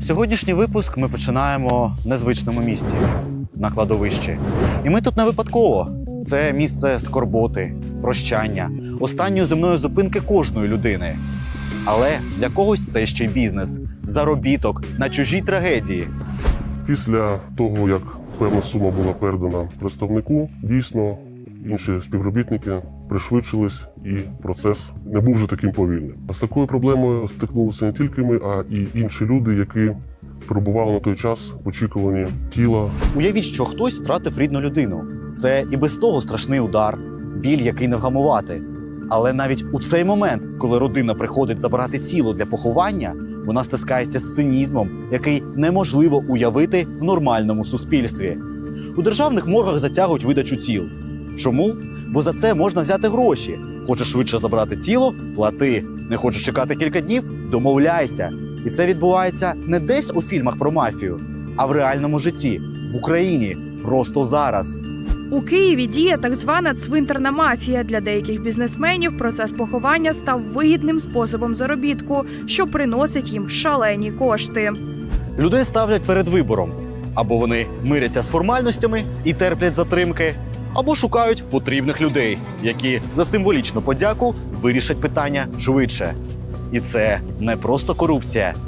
Сьогоднішній випуск ми починаємо в незвичному місці на кладовищі. І ми тут не випадково. Це місце скорботи, прощання, останньої земної зупинки кожної людини. Але для когось це ще й бізнес, заробіток на чужій трагедії. Після того, як певна сума була передана представнику, дійсно інші співробітники пришвидшились, і процес не був вже таким повільним. А з такою проблемою стикнулися не тільки ми, а і інші люди, які перебували на той час в очікуванні тіла Уявіть, що хтось втратив рідну людину. Це і без того страшний удар, біль, який не вгамувати. Але навіть у цей момент, коли родина приходить забрати тіло для поховання, вона стискається з цинізмом, який неможливо уявити в нормальному суспільстві. У державних моргах затягують видачу тіл. Чому? Бо за це можна взяти гроші. Хочеш швидше забрати тіло плати. Не хочеш чекати кілька днів домовляйся. І це відбувається не десь у фільмах про мафію, а в реальному житті, в Україні, просто зараз. У Києві діє так звана цвинтарна мафія. Для деяких бізнесменів процес поховання став вигідним способом заробітку, що приносить їм шалені кошти. Людей ставлять перед вибором: або вони миряться з формальностями і терплять затримки, або шукають потрібних людей, які за символічну подяку вирішать питання швидше. І це не просто корупція,